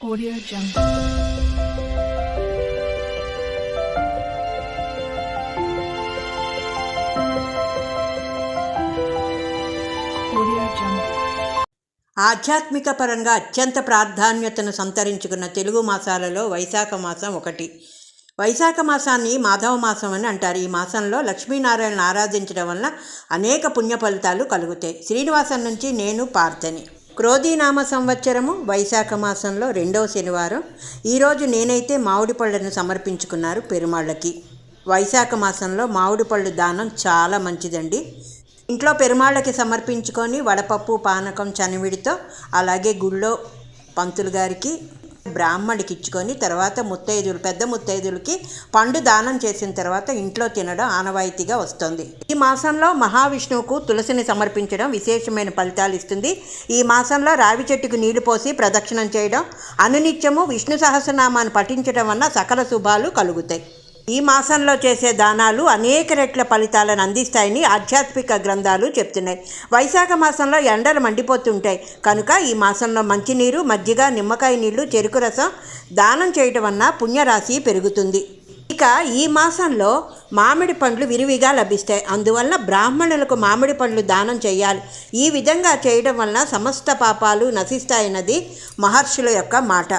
Audio Jungle. Audio Jungle. ఆధ్యాత్మిక పరంగా అత్యంత ప్రాధాన్యతను సంతరించుకున్న తెలుగు మాసాలలో వైశాఖ మాసం ఒకటి వైశాఖ మాసాన్ని మాధవ మాసం అని అంటారు ఈ మాసంలో లక్ష్మీనారాయణను ఆరాధించడం వల్ల అనేక పుణ్య ఫలితాలు కలుగుతాయి శ్రీనివాసం నుంచి నేను పార్థని క్రోధీనామ సంవత్సరము వైశాఖ మాసంలో రెండవ శనివారం. ఈరోజు నేనైతే మామిడి పళ్ళను సమర్పించుకున్నారు పెరుమాళ్ళకి. వైశాఖ మాసంలో మామిడి పళ్ళు దానం చాలా మంచిదండి. ఇంట్లో పెరుమాళ్ళకి సమర్పించుకొని వడపప్పు పానకం చనివిడితో అలాగే గుళ్ళో పంతులు గారికి బ్రాహ్మడికి ఇచ్చుకొని తర్వాత ముత్తైదులు పెద్ద ముత్తైదులకి పండు దానం చేసిన తర్వాత ఇంట్లో తినడం ఆనవాయితీగా వస్తుంది. ఈ మాసంలో మహావిష్ణువుకు తులసిని సమర్పించడం విశేషమైన ఫలితాలు ఇస్తుంది. ఈ మాసంలో రావి చెట్టుకు నీళ్ళు పోసి ప్రదక్షిణం చేయడం అనునిత్యము విష్ణు సహస్రనామాన్ని పఠించడం వల్ల సకల శుభాలు కలుగుతాయి. ఈ మాసంలో చేసే దానాలు అనేక రెట్ల ఫలితాలను అందిస్తాయని ఆధ్యాత్మిక గ్రంథాలు చెప్తున్నాయి. వైశాఖ మాసంలో ఎండలు మండిపోతుంటాయి. కనుక ఈ మాసంలో మంచినీరు మజ్జిగ నిమ్మకాయ నీళ్ళు చెరుకు రసం దానం చేయటం వలన పుణ్యరాశి పెరుగుతుంది. ఇక ఈ మాసంలో మామిడి పండ్లు విరివిగా లభిస్తాయి. అందువల్ల బ్రాహ్మణులకు మామిడి పండ్లు దానం చేయాలి. ఈ విధంగా చేయడం వలన సమస్త పాపాలు నశిస్తాయన్నది మహర్షుల యొక్క మాట.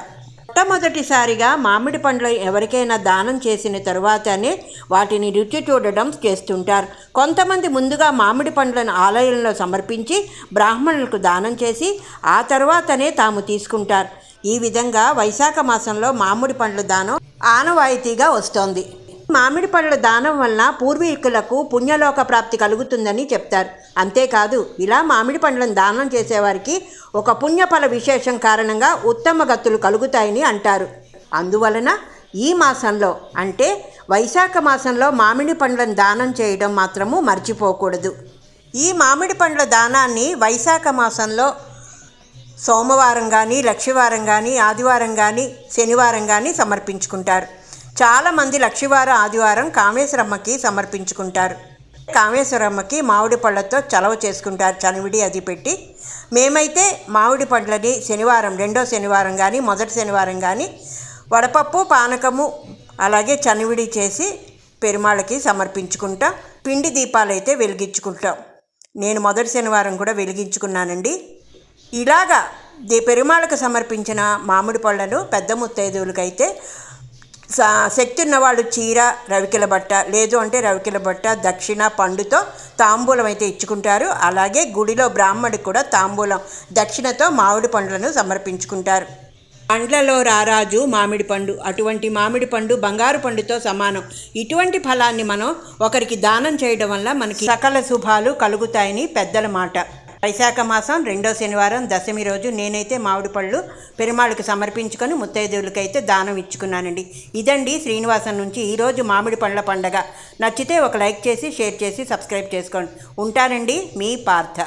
మొట్టమొదటిసారిగా మామిడి పండ్లు ఎవరికైనా దానం చేసిన తరువాతనే వాటిని రుచి చూడడం చేస్తుంటారు. కొంతమంది ముందుగా మామిడి పండ్లను ఆలయంలో సమర్పించి బ్రాహ్మణులకు దానం చేసి ఆ తర్వాతనే తాము తీసుకుంటారు. ఈ విధంగా వైశాఖ మాసంలో మామిడి పండ్ల దానం ఆనవాయితీగా వస్తోంది. మామిడి పళ్ళ దానం వలన పూర్వీకులకు పుణ్యలోక ప్రాప్తి కలుగుతుందని చెప్తారు. అంతేకాదు ఇలా మామిడి పండ్లను దానం చేసేవారికి ఒక పుణ్యఫల విశేషం కారణంగా ఉత్తమ గతులు కలుగుతాయని అంటారు. అందువలన ఈ మాసంలో అంటే వైశాఖ మాసంలో మామిడి పండ్లను దానం చేయడం మాత్రము మర్చిపోకూడదు. ఈ మామిడి పండ్ల దానాన్ని వైశాఖ మాసంలో సోమవారం కానీ లక్షవారం కానీ ఆదివారం కానీ శనివారం కానీ సమర్పించుకుంటారు. చాలామంది లక్షివార ఆదివారం కామేశ్వరమ్మకి సమర్పించుకుంటారు. కామేశ్వరమ్మకి మామిడి పళ్ళతో చలవ చేసుకుంటారు. చనివిడి అది పెట్టి మేమైతే మామిడి పండ్లని శనివారం రెండో శనివారం కానీ మొదటి శనివారం కానీ వడపప్పు పానకము అలాగే చనివిడి చేసి పెరుమాళ్ళకి సమర్పించుకుంటాం. పిండి దీపాలు అయితే వెలిగించుకుంటాం. నేను మొదటి శనివారం కూడా వెలిగించుకున్నానండి. ఇలాగా దే పెరుమాళ్ళకు సమర్పించిన మామిడి పళ్ళను పెద్ద ముత్తైదువులకైతే శక్తి ఉన్నవాళ్ళు చీర రవికెల బట్ట లేదు అంటే రవికెల బట్ట దక్షిణ పండుతో తాంబూలం అయితే ఇచ్చుకుంటారు. అలాగే గుడిలో బ్రాహ్మడికి కూడా తాంబూలం దక్షిణతో మామిడి పండ్లను సమర్పించుకుంటారు. పండ్లలో రారాజు మామిడి పండు అటువంటి మామిడి పండు బంగారు పండుతో సమానం. ఇటువంటి ఫలాన్ని మనం ఒకరికి దానం చేయడం వల్ల మనకి సకల శుభాలు కలుగుతాయని పెద్దల మాట. వైశాఖ మాసం రెండో శనివారం దశమి రోజు నేనైతే మామిడి పళ్ళు పెరుమాళ్ళకి సమర్పించుకొని ముత్తైదువులకైతే దానం ఇచ్చుకున్నానండి. ఇదండి శ్రీనివాసం నుంచి ఈరోజు మామిడి పండ్ల పండగ. నచ్చితే ఒక లైక్ చేసి షేర్ చేసి సబ్స్క్రైబ్ చేసుకోండి. ఉంటానండి మీ పార్థ.